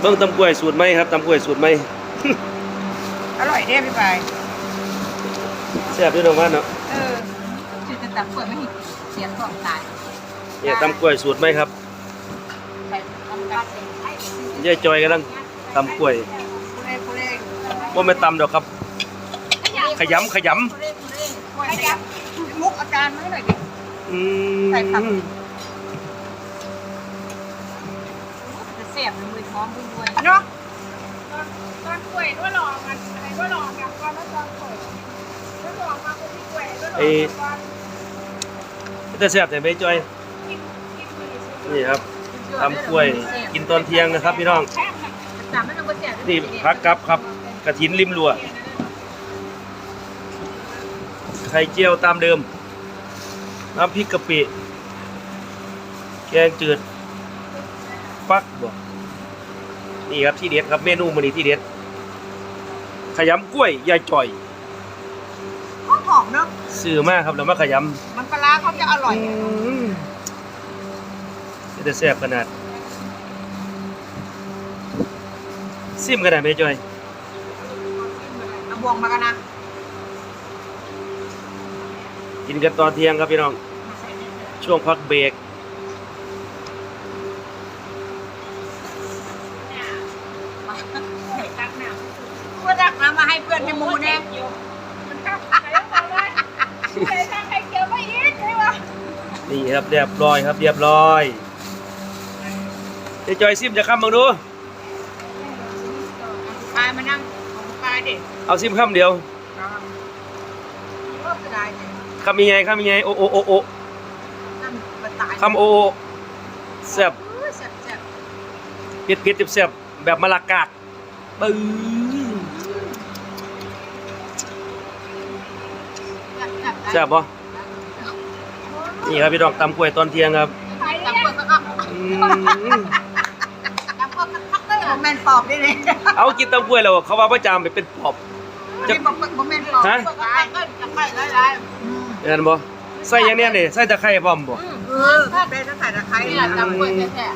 เบิ่งตำกล้วยสูตรไหมครับตำกล้วยสูตรไหมอร่อยเด้พี่ปายแซ่บด้วยน้องว่านเนาะเออจุดจะตับเปิดไม่เห็นเสียงก่อนตายเนี่ยตำกล้วยสูตรไหมครับไปทำการไอ้ยายจอยกำลังตำกล้วยกูเล่กูเล่ว่าไม่ตำดอกครับ ขยำขยเร่งเร่งกล้วยขยับมุกอาจารย์มาให้หน่อยดิำอืใส่ผัก มจะเสียบมือท้องด้วยเนาะตอนป่วยก็ลองมันอะไรก็ลองกับตอนนั้นตอนป่วยก็ลองมาคนที่ป่วยก็ลองตอนแต่แซ่บแต่ไม่จอย กินกินมือนี่ครับตำกล้วยกินตอนเที่ยงนะครับพี่น้องแค่ไหนตามไม่ต้องไปเสียบนี่พักกับครับกระถินริมรั้วไข่เจียวตามเดิม น้ำพริกกะปิ แกงจืด ฟักบ่ นี่ครับที่เด็ดครับเมนูมันนี้ที่เด็ดขยำกล้วยยายจ่อยหอมหอมเนาะซื้อมากครับแล้วมาขยมันปลาร้าเขาจะอร่อยำจะแซ่บขนาดซิมขนาดไหมจอยเอาบวงมากันนะกินกันตอนเที่ยงครับพี่น้อง ช่วงพักเบรก ตักน้เพื่อนรักน้ำมาให้เพื่อนให้หมูแน่ำอยู่มันตักใส่ลงไปเลยใส่ทางไข่เจียวไม่อีกใช่ปะนี่ครับเรียบร้อยครับเรียบร้อยเจ๊จอยซิมจะข้ามมึงดูปลายมานั่งของปลายดิเอาซิมข้ามเดียวรอบจะได้เนี่ยคำยังไงคำยังไงโอโอโอโอนั่นมันตายคำโอโอแซ่บเออแซ่บแซ่บเผ็ดเผ็ดแซ่บแบบมะละกาก บึ้งแซ่บแซ่บแซ่บปะนี่ครับพี่น้องตำกล้วยตอนเที่ยงครับไข่จับเนี่ยเปิดก็อืมจับเปิดก็ทักเลยผมแมนปอบได้เลยเอากินตำกล้วยแล้วเขาว่าประจามไปเป็นปอบจะบอกผมแมนปอบฮะเปิดก็ตายก็จะไปไล่ไล่เห็นบ่ใส่อย่างเนี้ยนี่ใส่ตะไคร้พร้อมบ่เออได้ถ้าใส่ตะไคร้นี่แหละตำกล้วยแท้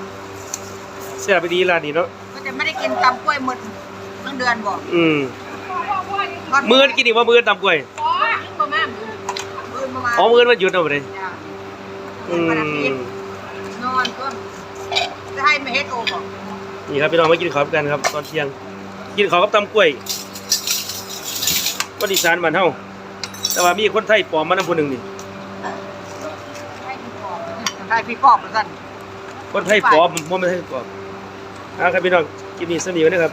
แซ่บไปดีร้านนี้เนาะก็จะไม่ได้กินตำกล้วยหมดทั้ง เดือนบอกอืมพ่อพ่อพ่อนี่มื้อนี้กินอีกว่ามื้อตำกล้วยพ่อๆก็แม่มือประมาณอ๋อมื้อมันหยุดเอาไปเลยจ้ะอืมนอนก็จะให้ไม่เฮ็ดโอบอกนี่ครับพี่น้องมากินข้าวกันครับ ตอนเที่ยง กินข้าวกับตำกล้วยคนอีสานบ้านเฮาแต่ว่ามีคนไทยปลอมมานำผู้หนึงนี่ใช่พี่ปอบเหมือนกันคนไทยปลอมบ่แม่นไทยปลอมอ่าครับพี่น้องกินนี่สนิทนะครับ